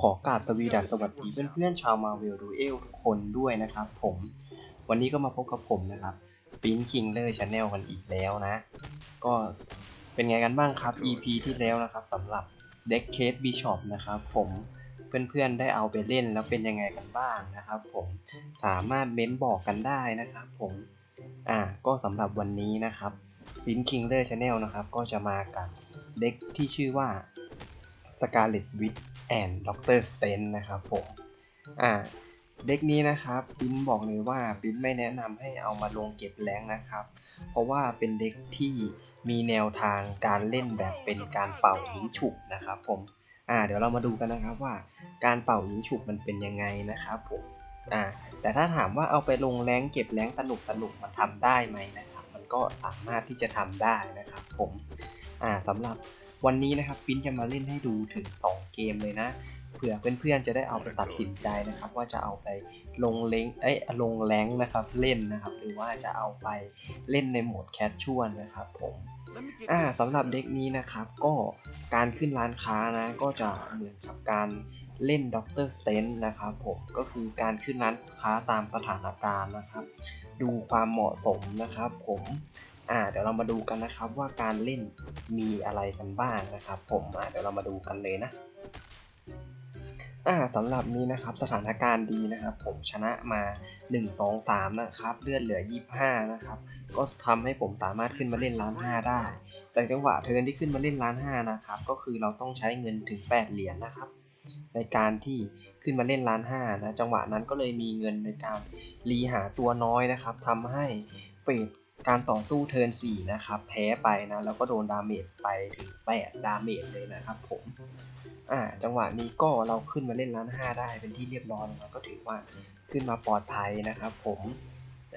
ขอกราบสวีดัสสวัสดีเพื่อนๆชาวมาเวลดูเอลทุกคนด้วยนะครับผม วันนี้ก็มาพบกับผมนะครับปิ้นคิงเลอร์ชาแนลกันอีกแล้วนะ ก็เป็นไงกันบ้างครับ EP ที่แล้วนะครับสำหรับเด็กเคสบิชอปนะครับผมเพื่อนๆได้เอาไปเล่นแล้วเป็นยังไงกันบ้างนะครับผมสามารถเม้นบอกกันได้นะครับผมอ่าก็สำหรับวันนี้นะครับปิ้นคิงเลอร์ชาแนลนะครับก็จะมากับเด็กที่ชื่อว่า Scarlet Witch and Dr. Strange นะครับผมอ่าเด็กนี้นะครับปิ้นบอกเลยว่าปิ้นไม่แนะนำให้เอามาลงเก็บแรงนะครับ เพราะว่าเป็นเด็กที่มีแนวทางการเล่นแบบเป็นการเป่ายิงฉุบนะครับผมอ่าเดี๋ยวเรามาดูกันนะครับว่า การเป่ายิงฉุบมันเป็นยังไงนะครับผมอ่าแต่ถ้าถามว่าเอาไปลงแรงเก็บแรงสนุกสนุกมันทำได้ไหมนะครับ มันก็สามารถที่จะทำได้นะครับผมอ่าสำหรับ วันนี้นะครับปิ้นจะมาเล่นให้ดูถึง 2 เกมเลยนะเผื่อเพื่อนๆจะได้เอาไปตัดสินใจนะครับ ว่าจะเอาไปลงเล้งเอ้ยลงแรงนะครับเล่นนะครับ หรือว่าจะเอาไปเล่นในโหมดแคชชวลนะครับผมอ่าสำหรับเด็กนี้นะครับก็การขึ้นร้านค้านะก็จะเหมือนกับการเล่นด็อกเตอร์เซนนะครับผมก็คือการขึ้นร้านค้าตามสถานการณ์นะครับ ดูความเหมาะสมนะครับผม อ่าเดี๋ยวเรามาดูกันนะครับว่าการเล่นมีอะไรกันบ้างนะครับ ผมอ่าเดี๋ยวเรามาดูกันเลยนะอ่าสำหรับนี้นะครับสถานการณ์ดีนะครับ ผมชนะมา 1 2 3 นะครับ เลือดเหลือ 25 นะครับ ก็ทำให้ผมสามารถขึ้นมาเล่นล้าน5ได้ แต่จังหวะเทิร์นที่ขึ้นมาเล่นล้าน5นะครับ ก็คือเราต้องใช้เงินถึง 8 เหรียญนะครับ ในการที่ขึ้นมาเล่นล้าน5นะจังหวะนั้นก็เลยมีเงินในการรีหาตัวน้อยนะครับทำให้เฟด การต่อสู้เทิร์น4นะครับแพ้ไปนะแล้วก็โดนดาเมจไปถึง 8 ดาเมจเลยนะครับผมอ่าจังหวะนี้ก็เราขึ้นมาเล่นล้าน5ได้เป็นที่เรียบร้อยแล้วก็ถือว่าขึ้นมาปลอดภัยนะครับผม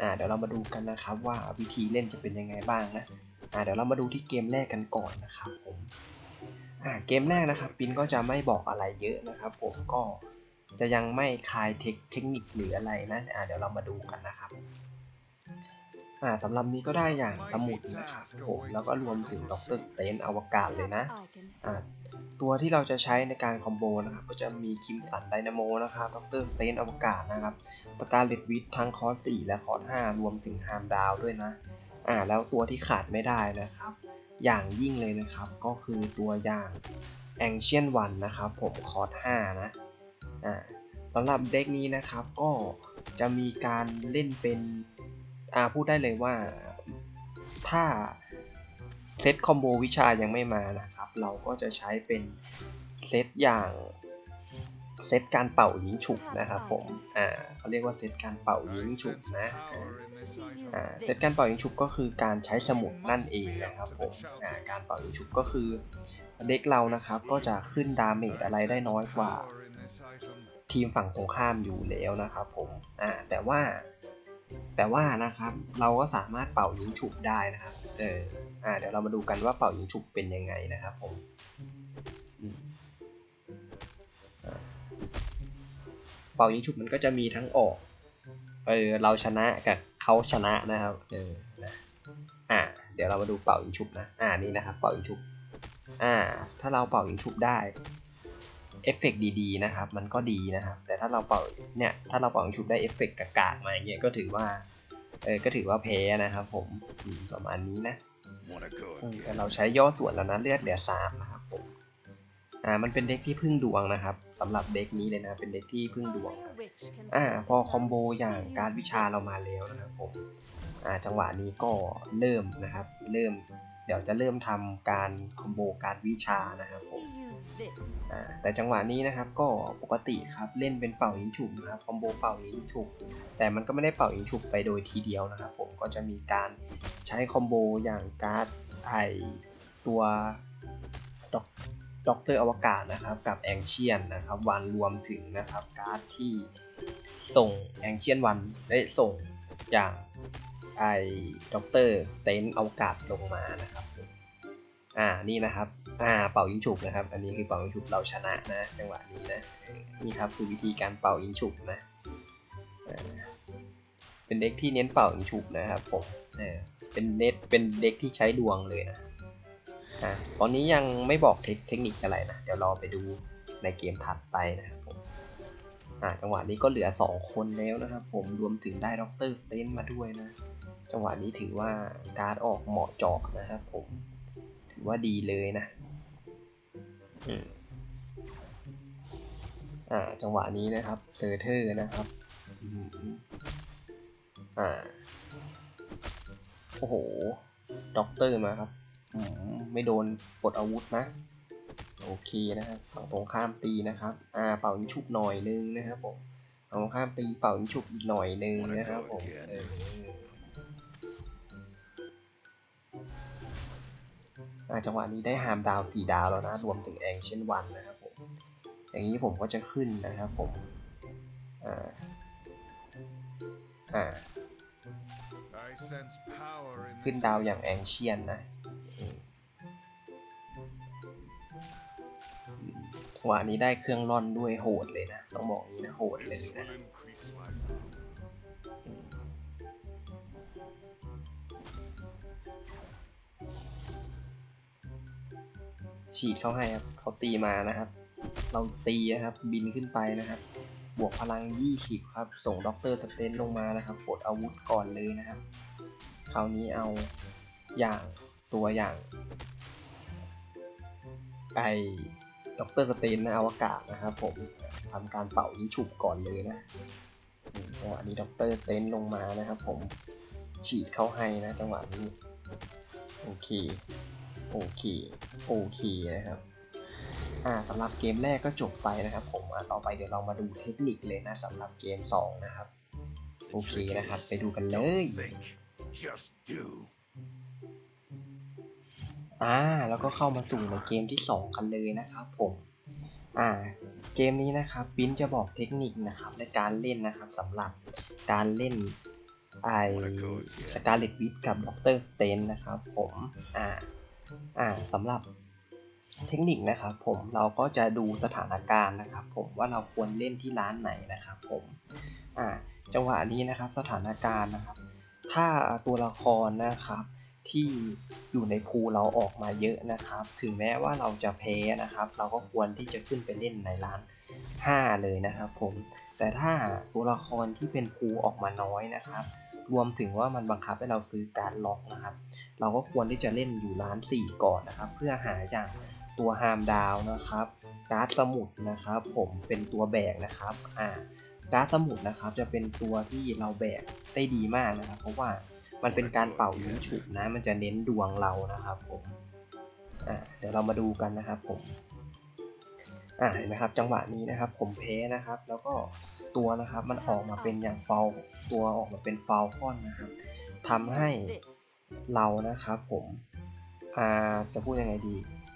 อ่าเดี๋ยวเรามาดูกันนะครับว่าวิธีเล่นจะเป็นยังไงบ้างนะอ่าเดี๋ยวเรามาดูที่เกมแรกกันก่อนนะครับผมอ่าเกมแรกนะครับปินก็จะไม่บอกอะไรเยอะนะครับผมก็จะยังไม่คลายเทคเทคนิคหรืออะไรนะอ่าเดี๋ยวเรามาดูกันนะครับ อ่าสำหรับนี้ก็ได้อย่างสมุดนะครับผมแล้วก็รวมถึงด็อกเตอร์สเตนอวกาศเลยนะอ่าตัวที่เราจะใช้ในการคอมโบนะครับก็จะมีคิมสันไดนาโมนะครับด็อกเตอร์เซนอวกาศนะครับสกาเลตวิททั้งคอร์ส4และคอร์ส5รวมถึงฮามดาวด้วยนะอ่าแล้วตัวที่ขาดไม่ได้นะครับ อย่างยิ่งเลยนะครับก็คือตัวอย่าง Ancient One นะครับผมคอร์ส5นะอ่าสำหรับเด็กนี้นะครับก็จะมีการเล่นเป็น อ่าพูดได้เลยว่าถ้าเซตคอมโบวิชายังไม่มานะครับ เราก็จะใช้เป็นเซตอย่างเซตการเป่ายิงฉุบนะครับผมอ่าเขาเรียกว่าเซตการเป่ายิงฉุบนะอ่าเซตการเป่ายิงฉุบก็คือการใช้สมุดนั่นเองนะครับผมอ่าการเป่ายิงฉุบก็คือเด็กเรานะครับก็จะขึ้นดาเมจอะไรได้น้อยกว่า ทีมฝั่งตรงข้ามอยู่แล้วนะครับผมอ่าแต่ว่า แต่ว่านะครับเราก็สามารถเป่ายิงฉุบได้นะครับเอออ่าเดี๋ยวเรามาดูกันว่าเป่ายิงฉุบเป็นยังไงนะครับผมเป่ายิงฉุบมันก็จะมีทั้งออกเออเราชนะกับเขาชนะนะครับเออนะอ่าเดี๋ยวเรามาดูเป่ายิงฉุบนะอ่านี่นะครับเป่ายิงฉุบอ่าถ้าเราเป่ายิงฉุบได้ เอฟเฟกดีๆนะครับ มันก็ดีนะครับ แต่ถ้าเราเป่าเนี่ยถ้าเราเป่าชุบได้เอฟเฟกกากากๆมาอย่างเงี้ยก็ถือว่าเออก็ถือว่าแพ้นะครับผมอืมประมาณนี้นะอืมแต่เราใช้ย่อส่วนแล้วนะเลือดเหลือสามนะครับผมอ่ามันเป็นเด็กที่พึ่งดวงนะครับสำหรับเด็กนี้เลยนะเป็นเด็กที่พึ่งดวงครับอ่าพอคอมโบอย่างการวิชาเรามาแล้วนะครับผมอ่าจังหวะนี้ก็เริ่มนะครับ เริ่ม เดี๋ยวจะเริ่มทำการคอมโบการวิชานะครับผมอ่าแต่จังหวะนี้นะครับก็ปกติครับเล่นเป็นเป่ายิงฉุบนะครับคอมโบเป่ายิงฉุบแต่มันก็ไม่ได้เป่ายิงฉุบไปโดยทีเดียวนะครับผมก็จะมีการใช้คอมโบอย่างการ์ดไอตัวด็อกด็อกเตอร์อวกาศนะครับกับแองเชียนนะครับวันรวมถึงนะครับการ์ดที่ส่งแองเชียนวันได้ส่งอย่าง ไอด็อกเตอร์สเตนเอวกาศลงมานะครับ อ่านี่นะครับ อ่าเป่ายิงฉุบนะครับ อันนี้คือเป่ายิงฉุบเราชนะนะ จังหวะนี้นะนี่ครับคือวิธีการเป่ายิงฉุบนะเป็นเด็กที่เน้นเป่ายิงฉุบนะครับผมเป็นเน็ตเป็นเด็กที่ใช้ดวงเลยนะอ่าตอนนี้ยังไม่บอกเทคนิคอะไรนะเดี๋ยวรอไปดูในเกมถัดไปนะครับผมจังหวะนี้ก็เหลือ 2 คนแล้วนะครับผมรวมถึงได้ด็อกเตอร์สเตนมาด้วยนะ จังหวะนี้ถือว่าการ์ดออกเหมาะเจาะนะครับผม ถือว่าดีเลยนะอ่า จังหวะนี้นะครับเซอร์เทอร์นะครับอ่า โอ้โห ด็อกเตอร์มาครับมไม่โดนปลดอาวุธนะ โอเคนะครับฝั่งตรงข้ามตีนะครับ อ่า เป่ายิงฉุบหน่อยนึงนะครับผมฝั่งตรงข้ามตีเป่ายิงฉุบอีกหน่อยนึงนะครับผม จังหวะนี้ได้ฮามดาวสี่ดาวแล้วนะรวมถึงแองเช่นวันนะครับผมอย่างนี้ผมก็จะขึ้นนะครับผมอ่าอ่าขึ้นดาวอย่างแองเชียนนะจังหวะนี้ได้เครื่องร่อนด้วยโหดเลยนะ ต้องบอกงนี้นะโหดเลยนะ ฉีดเข้าให้ครับเขาตีมานะครับ เราตีนะครับบินขึ้นไปนะครับ บวกพลัง 20 ครับ ส่งด็อกเตอร์สเตนลงมานะครับปลดอาวุธก่อนเลยนะครับ คราวนี้เอาอย่างตัวอย่างไอด็อกเตอร์สเตนนะอวกาศนะครับผมทำการเป่ายิงฉุบก่อนเลยนะจังหวะนี้ด็อกเตอร์สเตนลงมานะครับผมฉีดเข้าให้นะจังหวะนี้โอเค โอเคโอเคนะครับอ่าสำหรับเกมแรกก็จบไปนะครับผมอ่าต่อไปเดี๋ยวเรามาดูเทคนิคเลยนะสำหรับเกม 2 นะครับ โอเคนะครับ ไปดูกันเลยอ่าแล้วก็เข้ามาสู่ในเกมที่ 2 กันเลยนะครับผมอ่าเกมนี้นะครับปิ้นจะบอกเทคนิคนะครับในการเล่นนะครับสำหรับการเล่นไอสกาเลตวิทกับด็อกเตอร์สเตนนะครับผมอ่า อ่าสำหรับเทคนิคนะครับผมเราก็จะดูสถานการณ์นะครับ ผมว่าเราควรเล่นที่ร้านไหนนะครับ ผมอ่าจังหวะนี้นะครับสถานการณ์นะครับ ถ้าตัวละครนะครับที่อยู่ในพูเราออกมาเยอะนะครับ ถึงแม้ว่าเราจะแพ้นะครับ เราก็ควรที่จะขึ้นไปเล่นในร้าน 5 เลยนะครับ ผมแต่ถ้าตัวละครที่เป็นพูออกมาน้อยนะครับ รวมถึงว่ามันบังคับให้เราซื้อการล็อกนะครับ เราก็ควรที่จะเล่นอยู่ร้าน 4 ก่อนนะครับ เพื่อหาอย่างตัวฮามดาวนะครับการ์ดสมุดนะครับ ผมเป็นตัวแบกนะครับอ่าการ์ดสมุดนะครับจะเป็นตัวที่เราแบกได้ดีมากนะครับ เพราะว่ามันเป็นการเป่ายิงฉุบนะมันจะเน้นดวงเรานะครับผมอ่าเดี๋ยวเรามาดูกันนะครับผมอ่าเห็นไหมครับจังหวะนี้นะครับ ผมแพ้นะครับ แล้วก็ตัวนะครับมันออกมาเป็นอย่างเฟลตัวออกมาเป็นเฟาวคอนนะครับทำให้ เรานะครับผมจะพูดยังไงดี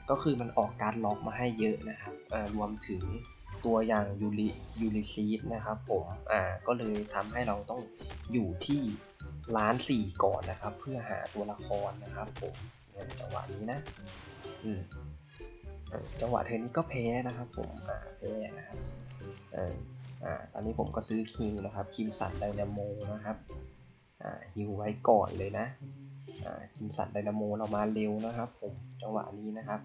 ก็คือมันออกการล็อกมาให้เยอะนะครับรวมถึงตัวอย่างยูริยูริซีดนะครับผมอ่าก็เลยทำให้เราต้องอยู่ที่ล้านสี่ก่อนนะครับ เพื่อหาตัวละครนะครับผมเนี่ยจังหวะนี้นะอืมเอ่อจังหวะเทอร์นี้ก็แพ้นะครับผมอ่าแพ้นะครับเอออ่าตอนนี้ผมก็ซื้อคิวนะครับคิมสันไดนาโมนะครับอ่าฮิวไว้ก่อนเลยนะ อ่าคิมสันไดนาโมเรามาเร็วนะครับผมจังหวะนี้นะครับ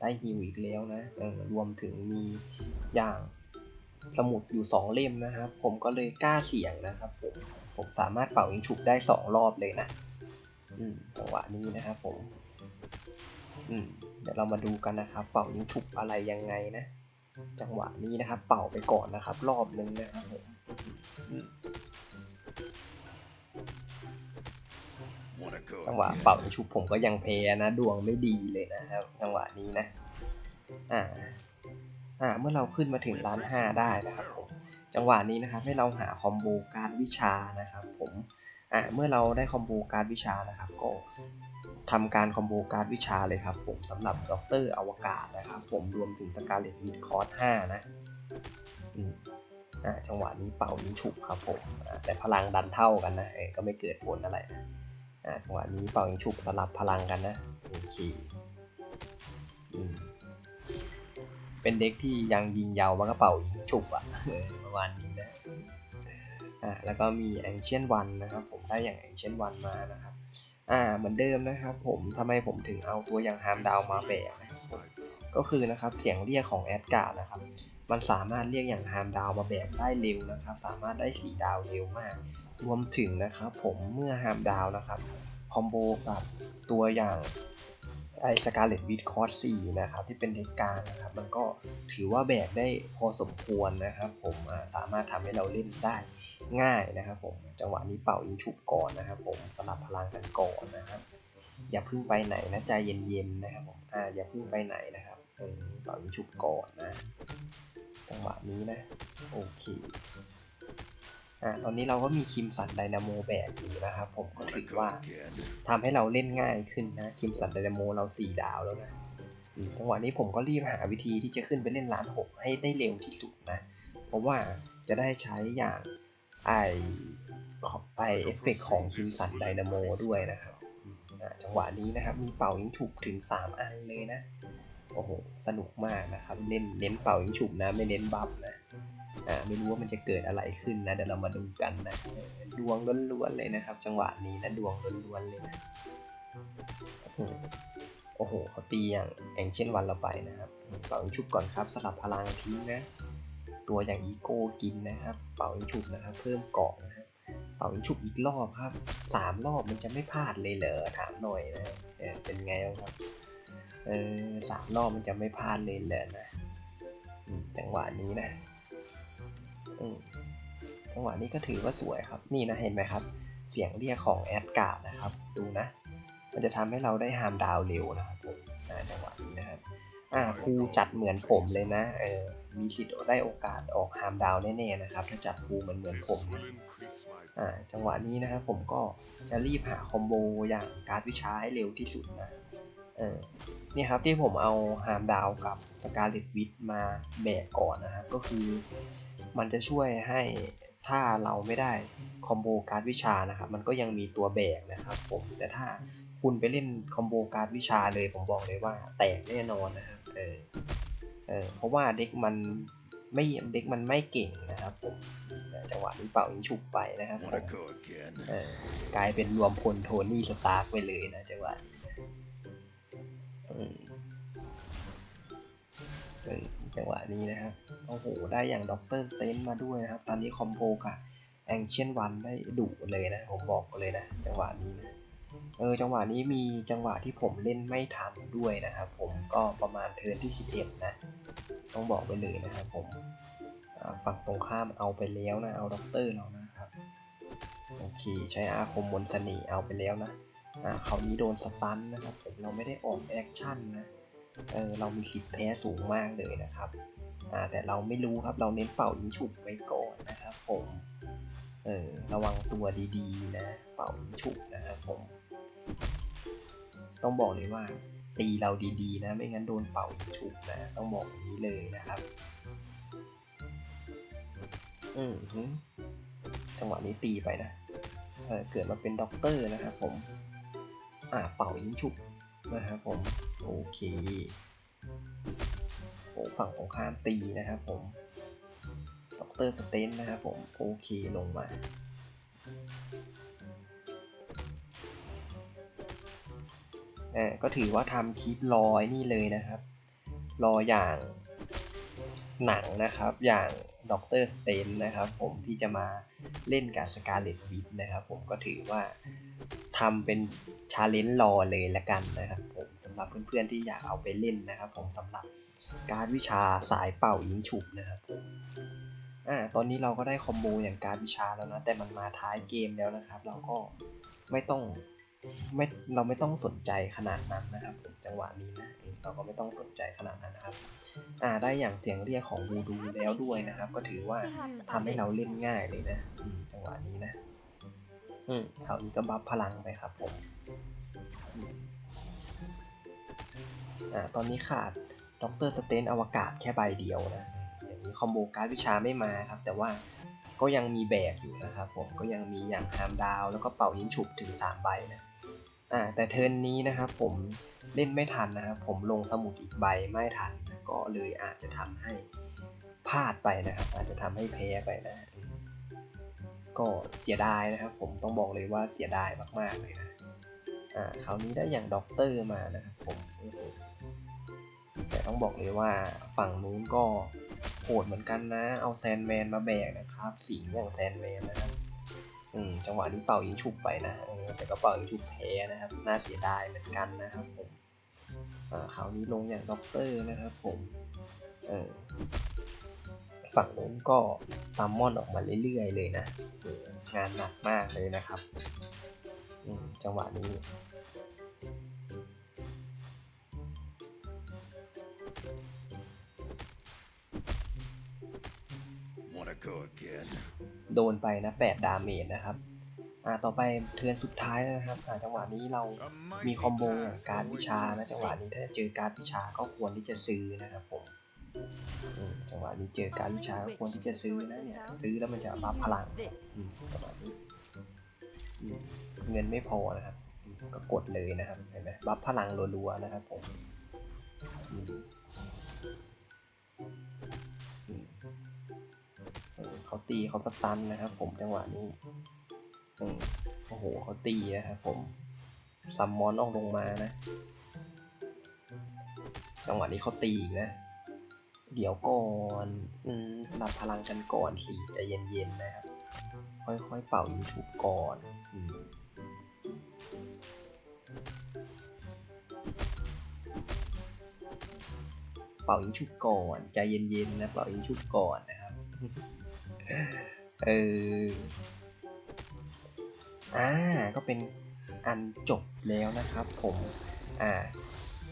ได้ฮิวอีกแล้วนะออรวมถึงมีอย่างสมุดอยู่ 2 เล่มนะครับ ผมก็เลยกล้าเสี่ยงนะครับผมผมสามารถเป่ายิงฉุบได้ 2 รอบเลยนะอืจังหวะนี้นะครับผมอืมเดี๋ยวเรามาดูกันนะครับ เป่ายิงฉุบอะไรยังไงนะ จังหวะนี้นะครับ เป่าไปก่อนนะครับ รอบนึงนะครับผม จังหวะเป่ายิงฉุบผมก็ยังแพ้นะ ดวงไม่ดีเลยนะครับ จังหวะนี้นะอ่าอ่าเมื่อเราขึ้นมาถึงล้านห้าได้นะครับผมจังหวะนี้นะครับให้เราหาคอมโบการวิชานะครับผมอ่าเมื่อเราได้คอมโบการวิชานะครับก็ทำการคอมโบการวิชาเลยครับ ผมสำหรับด็อกเตอร์อวกาศนะครับ ผมรวมถึงสกาเลตวิดคอร์ส5นะอืมอ่าจังหวะนี้เป่ายิงฉุบครับผมแต่พลังดันเท่ากันนะก็ไม่เกิดผลอะไรนะ จังหวะนี้เป่ายิงฉุบสลับพลังกันนะโอเคอเป็นเด็กที่ยังยิงยาวมากระเป๋ายิงฉุบอะเออประมาณนี้นะอ่าแล้วก็มี Ancient One นะครับผมได้อย่าง Ancient One มานะครับอ่าเหมือนเดิมนะครับผมทำไมผมถึงเอาตัวอย่างฮามดาวมาแบกนะครับก็คือนะครับเสียงเรียกของแอดการ์ดนะครับมันสามารถเรียกอย่างฮามดาวมาแบกได้เร็วนะครับ สามารถได้4ดาวเร็วมาก รวมถึงนะครับผมเมื่อฮามดาวนะครับคอมโบกับตัวอย่างไอสกาเลตวิดคอร์ส4นะครับที่เป็นเด็กางนะครับมันก็ถือว่าแบกได้พอสมควรนะครับ ผมสามารถทำให้เราเล่นได้ง่ายนะครับผมจังหวะนี้เป่ายิงฉุบก่อนนะครับ ผมสลับพลังกันก่อนนะครับ อย่าพิ่งไปไหนนะใจเย็นๆนะครับผมอ่าอย่าพิ่งไปไหนนะครับเออเป่ายิงฉุบก่อนนะ จังหวะนี้นะโอเค อะตอนนี้เราก็มีคิมสันไดนาโมแบกอยู่นะครับผมก็ Wanna ถือ go ว่า again? ทำให้เราเล่นง่ายขึ้นนะคิมสันไดนาโมเราสี่ดาวแล้วนะอืมจังหวะนี้ผมก็รีบหาวิธีที่จะขึ้นไปเล่นล้านหกให้ได้เร็วที่สุดนะ เพราะว่าจะได้ใช้อย่างไอไอเอฟเฟกของคิมสันไดนาโมด้วยนะครับอืมอะจังหวะนี้นะครับมีเป่ายิงฉุบถึง 3 อันเลยนะ โอ้โห สนุกมากนะครับเล่นเน้นเป่ายิงฉุบนะ ไม่เน้นบัฟนะ อ่าไม่รู้ว่ามันจะเกิดอะไรขึ้นนะเดี๋ยวเรามาดูกันนะดวงล้วนๆเลยนะครับ จังหวะนี้นะดวงล้วนๆเลยนะโอ้โหเขาตีอย่างแองเช่นวันเราไปนะครับเป่ายิงฉุบก่อนครับสลับพลังทิ้งนะ ตัวอย่างอีโก้กินนะครับ เป่ายิงฉุบนะครับ เพิ่มเกาะนะครับเป่ายิงฉุบอีกรอบครับสามรอบมันจะไม่พลาดเลยเหรอถามหน่อยนะเออเป็นไงบ้างครับเออสามรอบมันจะไม่พลาดเลยเหรอนะจังหวะนี้นะ จังหวะนี้ก็ถือว่าสวยครับ นี่นะเห็นไหมครับ เสียงเรียกของแอดการ์ดนะครับ ดูนะ มันจะทำให้เราได้ฮามดาวเร็วนะครับผมอ่าจังหวะนี้นะครับอ่าภูจัดเหมือนผมเลยนะ เออ มีสิทธิ์ได้โอกาสออกฮามดาวแน่ๆนะครับ ถ้าจัดภูเหมือนเหมือน This ผมนะ will increase my อ่า จังหวะนี้นะครับผมก็จะรีบหาคอมโบอย่างการ์ดวิชาให้เร็วที่สุดนะ เออเนี่ยครับที่ผมเอาฮามดาวกับสกาเลตวิทมาแบกก่อนนะครับ ก็คือมันจะช่วยให้ ถ้าเราไม่ได้คอมโบการ์ดวิชานะครับ มันก็ยังมีตัวแบกนะครับผม แต่ถ้าคุณไปเล่นคอมโบการ์ดวิชาเลยผมบอกเลยว่าแตกแน่นอนนะครับ เออ เออ เพราะว่าเด็กมันไม่เด็กมันไม่เก่งนะครับผมจังหวะนี้เป่ายิงฉุบไปนะครับผม Wanna go again? เออกลายเป็นรวมพลโทนี่สตาร์กไปเลยนะจังหวะนี้นะอืมเออ จังหวะนี้นะครับโอ้โห ได้อย่างด็อกเตอร์เซนมาด้วยนะครับ ตอนนี้คอมโบกับแองเชียนวันได้ดุเลยนะ ผมบอกเลยนะ จังหวะนี้นะเออจังหวะนี้มีจังหวะที่ผมเล่นไม่ทันด้วยนะครับผมก็ประมาณเทิร์นที่ 11 นะ ต้องบอกไปเลยนะครับผมฝั่งตรงข้ามเอาไปแล้วนะ เอาด็อกเตอร์เรานะครับ โอเค ใช้อาคมมนต์เสน่เอาไปแล้วนะอ่าคราวนี้โดนสตันนะครับผมเราไม่ได้ออกแอคชั่นนะ เออเรามีสิทธิ์แพ้สูงมากเลยนะครับอ่าแต่เราไม่รู้ครับเราเน้นเป่ายิงฉุบไว้ก่อนนะครับผมเออระวังตัวดีๆนะเป่ายิงฉุบนะครับผม ต้องบอกเลยว่าตีเราดีๆนะไม่งั้นโดนเป่ายิงฉุบนะต้องบอกอย่างนี้เลยนะครับอืมฮึจังหวะนี้ตีไปนะเออเกิดมาเป็นด็อกเตอร์นะครับผมอ่าเป่ายิงฉุบ นะครับผมโอเคโอ้ฝั่งตรงข้ามตีนะครับผมด็อกเตอร์สเตนนะครับผมโอเคลงมาออก็ถือว่าทำคลิปรอยนี่เลยนะครับ รออย่าง หนังนะครับอย่างด็อกเตอร์สเตนนะครับผมที่จะมาเล่นกับสกาเลตวิทนะครับผมก็ถือว่าทำเป็นชาเลนจ์รอเลยละกันนะครับผมสำหรับเพื่อนๆที่อยากเอาไปเล่นนะครับผมสำหรับการวิชาสายเป่ายิงฉุบนะครับผมอ่าตอนนี้เราก็ได้คอมโบอย่างการวิชาแล้วนะแต่มันมาท้ายเกมแล้วนะครับ เราก็ไม่ต้องไม่เราไม่ต้องสนใจขนาดนั้นนะครับผมจังหวะนี้นะ เออเราก็ไม่ต้องสนใจขนาดนั้นนะครับ อ่าได้อย่างเสียงเรียกของบูดูแล้วด้วยนะครับ ก็ถือว่าทำให้เราเล่นง่ายเลยนะอืมจังหวะนี้นะ อืมคราวนี้ก็บัฟพลังไปครับผมอืมอ่าตอนนี้ขาดด็อกเตอร์สเตนอวกาศแค่ใบเดียวนะอย่างนี้คอมโบการ์ดวิชาไม่มาครับ แต่ว่าก็ยังมีแบกอยู่นะครับผมก็ยังมีอย่างฮามดาว แล้วก็เป่ายิงฉุบถึง3ใบนะ อ่าแต่เทิร์นนี้นะครับผมเล่นไม่ทันนะครับผมลงสมุดอีกใบไม่ทัน ก็เลยอาจจะทำให้พลาดไปนะครับ อาจจะทำให้แพ้ไปนะก็เสียดายนะครับผมต้องบอกเลยว่าเสียดายมากๆเลยนะอ่าคราวนี้ได้อย่างด็อกเตอร์มานะครับผมแต่ต้องบอกเลยว่าฝั่งนู้นก็โหดเหมือนกันนะ เอาแซนแมนมาแบกนะครับ สิงอย่างแซนแมนนะครับ อืมจังหวะนี้เป่ายิงฉุบไปนะแต่ก็เป่ายิงฉุบแพ้นะครับ น่าเสียดายเหมือนกันนะครับผมอ่าคราวนี้ลงอย่างด็อกเตอร์นะครับผมเออฝั่งนู้นก็ซัมมอนออกมาเรื่อยๆเลยนะงานหนักมากเลยนะครับอืมจังหวะนี้ โดนไปนะ8ดาเมจนะครับ อ่าต่อไปเทือนสุดท้ายแล้วนะครับอ่าจังหวะนี้เรา A มี mighty คอมโบ task การดวิ awaits ชานะ us จังหวะนี้ถ้าเจอการดวิชาก็ควรที่จะซื้อนะครับผมอืมจังหวะนี้เจอการดวิชาก็ควรที่จะซื้อนะเนี่ยซื้อแล้วมันจะบัฟพลังอืมจังหวะนี้อืมเงินไม่พอนะครับอืมก็กดเลยนะครับเห็นไหมบัฟพลังรัวๆนะครับผม เขาตีเขาสตันนะครับ ผมจังหวะนี้อโอ้โหเขาตีนะครับผมซัมมอนออกลงมานะ จังหวะนี้เขาตีอีกนะ เดี๋ยวก่อนอืมสลับพลังกันก่อนสิใจเย็นๆนะครับ ค่อยๆเป่ายิงฉุบก่อนอืมเป่ายิงฉุบก่อน ใจเย็นๆนะเป่ายิงฉุบก่อนนะครับ เอออ่าก็เป็นอันจบแล้วนะครับผมอ่า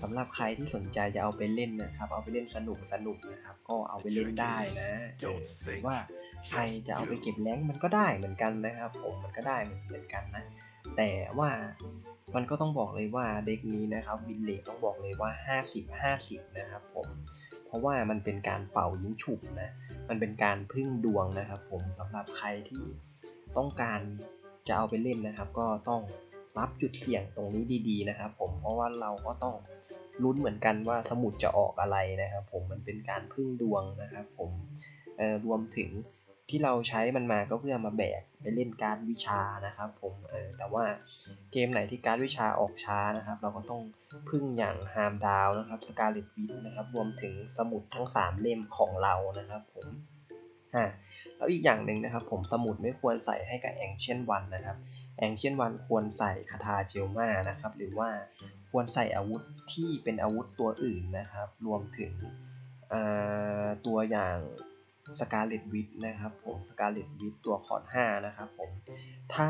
สำหรับใครที่สนใจจะเอาไปเล่นนะครับ เอาไปเล่นสนุกสนุกนะครับ ก็เอาไปเล่นได้นะเออหรือว่าใครจะเอาไปเก็บแรงมันก็ได้เหมือนกันนะครับ ผมมันก็ได้เหมือนกันนะ แต่ว่ามันก็ต้องบอกเลยว่าเด็กนี้นะครับวินเลทต้องบอกเลยว่า 50 50 นะครับผมเพราะว่ามันเป็นการเป่ายิงฉุบนะ มันเป็นการพึ่งดวงนะครับผมสำหรับใครที่ต้องการจะเอาไปเล่นนะครับ ก็ต้องรับจุดเสี่ยงตรงนี้ดี ๆ นะครับ ผมเพราะว่าเราก็ต้องลุ้นเหมือนกันว่าสมุดจะออกอะไรนะครับ ผมมันเป็นการพึ่งดวงนะครับ ผมรวมถึง ที่เราใช้มันมาก็เพื่อมาแบกไปเล่นการวิชานะครับผมเออแต่ว่าเกมไหนที่การวิชาออกช้านะครับ เราก็ต้องพึ่งอย่างฮามดาวนะครับสกาเลตวิทนะครับรวมถึงสมุดทั้ง 3 เล่มของเรานะครับผมอ่าแล้วอีกอย่างหนึ่งนะครับ ผมสมุดไม่ควรใส่ให้กับแองเชียนวันนะครับแองเชียนวันควรใส่คาถาเจลมานะครับ หรือว่าควรใส่อาวุธที่เป็นอาวุธตัวอื่นนะครับ รวมถึงตัวอย่าง สกาเลตวิทนะครับผมสกาเลตวิทตัวคอร์ด5นะครับผมถ้า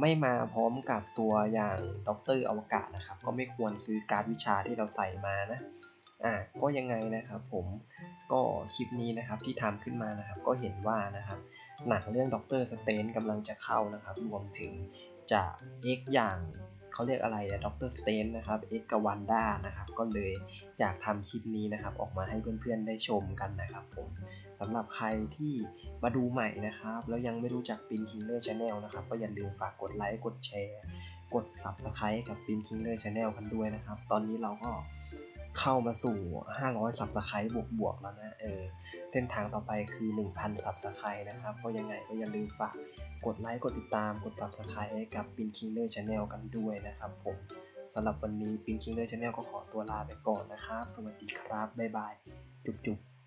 ไม่มาพร้อมกับตัวอย่างด็อกเตอร์อวกาศนะครับ ก็ไม่ควรซื้อการดวิชาที่เราใส่มานะอ่าก็ยังไงนะครับผมก็คลิปนี้นะครับที่ทำขึ้นมานะครับ ก็เห็นว่านะครับหนังเรื่องด็อกเตอร์สเตนกำลังจะเข้านะครับ รวมถึงจะเอกอย่าง เขาเรียกอะไรด็อกเตอร์สเตนนะครับเอ็กกวันด้านะครับ ก็เลยอยากทำคลิปนี้นะครับ ออกมาให้เพื่อนๆได้ชมกันนะครับผมสำหรับใครที่มาดูใหม่นะครับ แล้วยังไม่รู้จักปินคิงเลอร์ชาแนลนะครับ ก็อย่าลืมฝากกดไลค์กดแชร์ กด Subscribe กับปินคิงเลอร์ชาแนลกันด้วยนะครับ ตอนนี้เราก็ เข้ามาสู่ 500 Subscribe บวกบวกๆแล้วนะเออเส้นทางต่อไปคือ 1,000 Subscribe นะครับ ก็ยังไงก็อย่าลืมฝากกดไลค์กดติดตามกด Subscribe ให้กับปินคิงเลอร์ชาแนลกันด้วยนะครับผมสำหรับวันนี้ปินคิงเลอร์ชาแนลก็ขอตัวลาไปก่อนนะครับ สวัสดีครับ บ๊ายบาย จุ๊บๆ